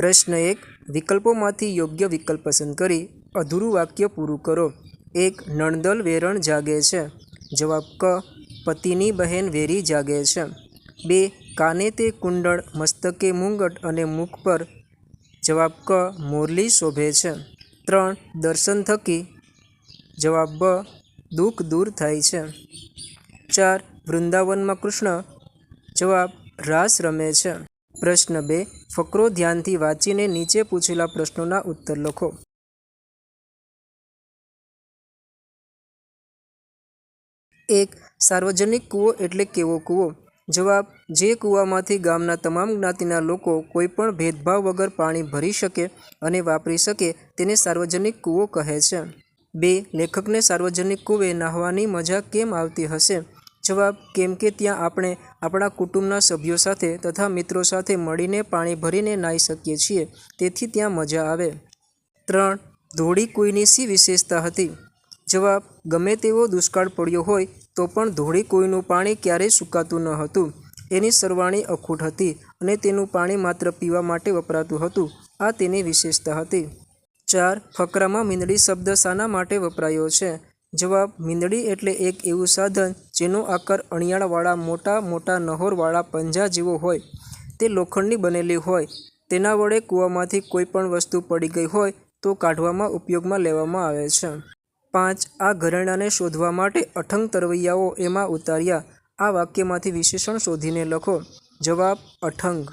પ્રશ્ન એક, વિકલ્પોમાંથી યોગ્ય વિકલ્પ પસંદ કરી અધૂરું વાક્ય પૂરું કરો. એક, નણદલ વેરણ જાગે છે. જવાબ ક, પતિની બહેન વેરી જાગે છે. બે, કાને તે કુંડળ, મસ્તકે મુંગટ અને મુખ પર જવાબ ક, મોરલી શોભે છે. ત્રણ, દર્શન થકી જવાબ બ, દુઃખ દૂર થાય છે. ચાર, વૃંદાવનમાં કૃષ્ણ જવાબ રાસ રમે છે. પ્રશ્ન બે, ફકરો ધ્યાનથી વાંચીને નીચે પૂછેલા પ્રશ્નોના ઉત્તર લખો. એક, સાર્વજનિક કૂવો એટલે કેવો કૂવો? જવાબ, જે કૂવામાંથી ગામના તમામ જ્ઞાતિના લોકો કોઈપણ ભેદભાવ વગર પાણી ભરી શકે અને વાપરી શકે તેને સાર્વજનિક કૂવો કહે છે. બે, લેખકને સાર્વજનિક કૂવે નાહવાની મજા કેમ આવતી હશે? જવાબ, કેમ કે ત્યાં આપણે આપણા કુટુંબના સભ્યો સાથે તથા મિત્રો સાથે મળીને પાણી ભરીને નાહી શકીએ છીએ. તેથી ત્યાં મજા આવે. ત્રણ, ધોળી કોઈની શી વિશેષતા હતી? જવાબ, ગમે તેવો દુષ્કાળ પડ્યો હોય, તો પણ ધોળી કોઈનું પાણી ક્યારેય સુકાતું ન હતું. એની સરવાણી અખૂટ હતી અને તેનું પાણી માત્ર પીવા માટે વપરાતું હતું. આ તેની વિશેષતા હતી. ચાર, ફકરામાં મીંદડી શબ્દ શાના માટે વપરાયો છે. જવાબ, મીંદડી એટલે એક એવું સાધન જેનો આકાર અણિયાળવાળા, મોટા મોટા નહોરવાળા પંજા જેવો હોય. તે લોખંડની બનેલી હોય. તેના વડે કૂવામાંથી કોઈ પણ વસ્તુ પડી ગઈ હોય તો કાઢવામાં, ઉપયોગમાં લેવામાં આવે છે. પાંચ, આ ઘરેણાને શોધવા માટે અઠંગ તરવૈયાઓ એમાં ઉતાર્યા. આ વાક્યમાંથી વિશેષણ શોધીને લખો. જવાબ, અઠંગ.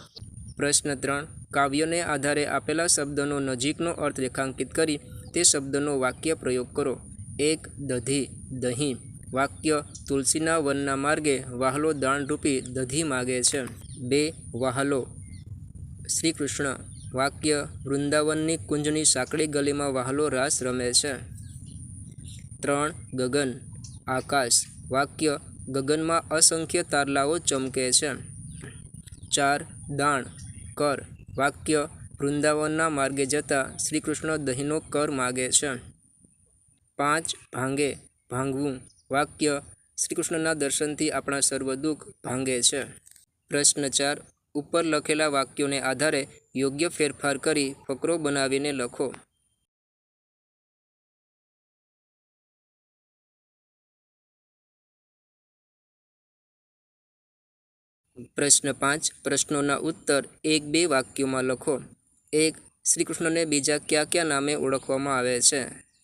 પ્રશ્ન ત્રણ, કાવ્યને આધારે આપેલા શબ્દનો નજીકનો અર્થ રેખાંકિત કરી તે શબ્દનો વાક્ય પ્રયોગ કરો. એક દધી દહીં. વાક્ય, તુલસીના વનના માર્ગે વાહલો દાણરૂપી દધી માગે છે. બે, વાહલો. શ્રી કૃષ્ણ વાક્ય, વૃંદાવનની કુંજની સાંકડી ગલીમાં વાહલો રાસ રમે છે. ત્રણ, ગગન. આકાશ. વાક્ય, ગગનમાં અસંખ્ય તારલાઓ ચમકે છે. ચાર, દાણ. કર. વાક્ય, વૃંદાવનના માર્ગે જતા શ્રીકૃષ્ણ દહીંનો કર માગે છે. પાંચ ભાંગે ભાંગવું વાક્ય શ્રી કૃષ્ણના દર્શનથી આપણા સર્વ દુઃખ ભાંગે છે. પ્રશ્ન ચાર, ઉપર લખેલા વાક્યોને આધારે યોગ્ય ફેરફાર કરી ફકરો બનાવીને લખો. પ્રશ્ન પાંચ, પ્રશ્નોના ઉત્તર એક બે વાક્યોમાં લખો. એક શ્રી કૃષ્ણને બીજા કયા કયા નામે ઓળખવામાં આવે છે?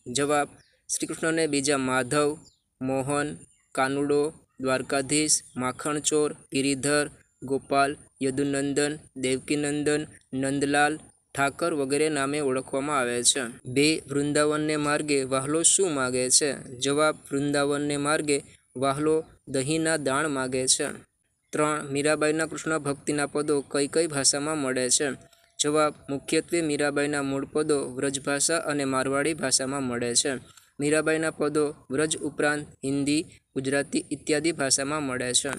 જવાબ શ્રી કૃષ્ણને બીજા માધવ, મોહન, કાનુડો, દ્વારકાધીશ, માખણચોર, ગિરિધર, ગોપાલ, યદુનંદન, દેવકીનંદન, નંદલાલ ઠાકર વગેરે નામે ઓળખવામાં આવે છે. બે વૃંદાવનને માર્ગે વાહલો શું માગે છે? જવાબ, વૃંદાવનને માર્ગે વાહલો દહીંના દાણ માગે છે. ત્રણ, મીરાબાઈના કૃષ્ણ ભક્તિના પદો કઈ કઈ ભાષામાં મળે છે? જવાબ, મુખ્યત્વે મીરાબાઈના મૂળ પદો વ્રજભાષા અને મારવાડી ભાષામાં મળે છે. મીરાબાઈના પદો વ્રજ ઉપરાંત હિન્દી, ગુજરાતી ઇત્યાદિ ભાષામાં મળે છે.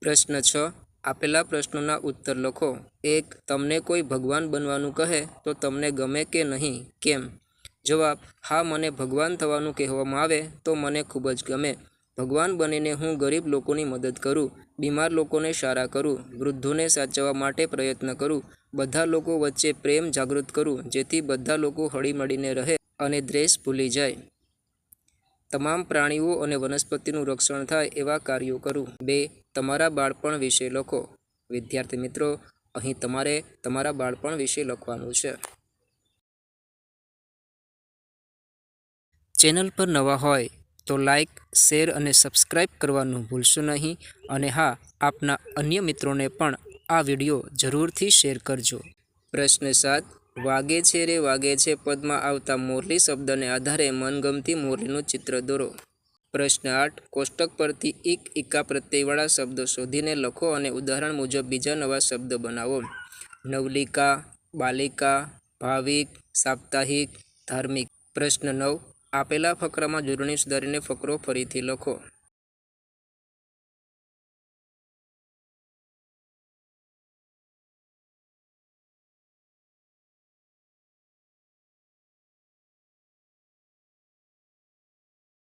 પ્રશ્ન છ. આપેલા પ્રશ્નોના ઉત્તર લખો. એક, તમને કોઈ ભગવાન બનવાનું કહે તો તમને ગમે કે નહીં? કેમ? જવાબ, હા, મને ભગવાન થવાનું કહેવામાં આવે તો મને ખૂબ જ ગમે. ભગવાન બનીને હું ગરીબ લોકોની મદદ કરું, બીમાર લોકોને સારા કરું, વૃદ્ધોને સાચવવા માટે પ્રયત્ન કરું બધા લોકો વચ્ચે પ્રેમ જાગૃત કરું, જેથી બધા લોકો હળીમળીને રહે અને દ્વેષ ભૂલી જાય. તમામ પ્રાણીઓ અને વનસ્પતિનું રક્ષણ થાય એવા કાર્યો કરું. બે, તમારા બાળપણ વિશે લખો. વિદ્યાર્થી મિત્રો, અહીં તમારે તમારા બાળપણ વિશે લખવાનું છે. ચેનલ પર નવા હોય તો લાઈક, શેર અને સબસ્ક્રાઈબ કરવાનું ભૂલશો નહીં. અને હા, આપના અન્ય મિત્રોને પણ આ વીડિયો જરૂરથી શેર કરજો. પ્રશ્ન સાત, વાગે છે રે વાગે છે પદમાં આવતા મોરલી શબ્દને આધારે મનગમતી મોરલીનું ચિત્ર દોરો. પ્રશ્ન આઠ, કોષ્ટક પરથી એક એકા પ્રત્યયવાળા શબ્દો શોધીને લખો અને ઉદાહરણ મુજબ બીજા નવા શબ્દ બનાવો. નવલિકા, બાલિકા, ભાવિક, સાપ્તાહિક, ધાર્મિક. પ્રશ્ન નવ, આપેલા ફકરામાં જોડણી સુધારીને ફકરો ફરીથી લખો.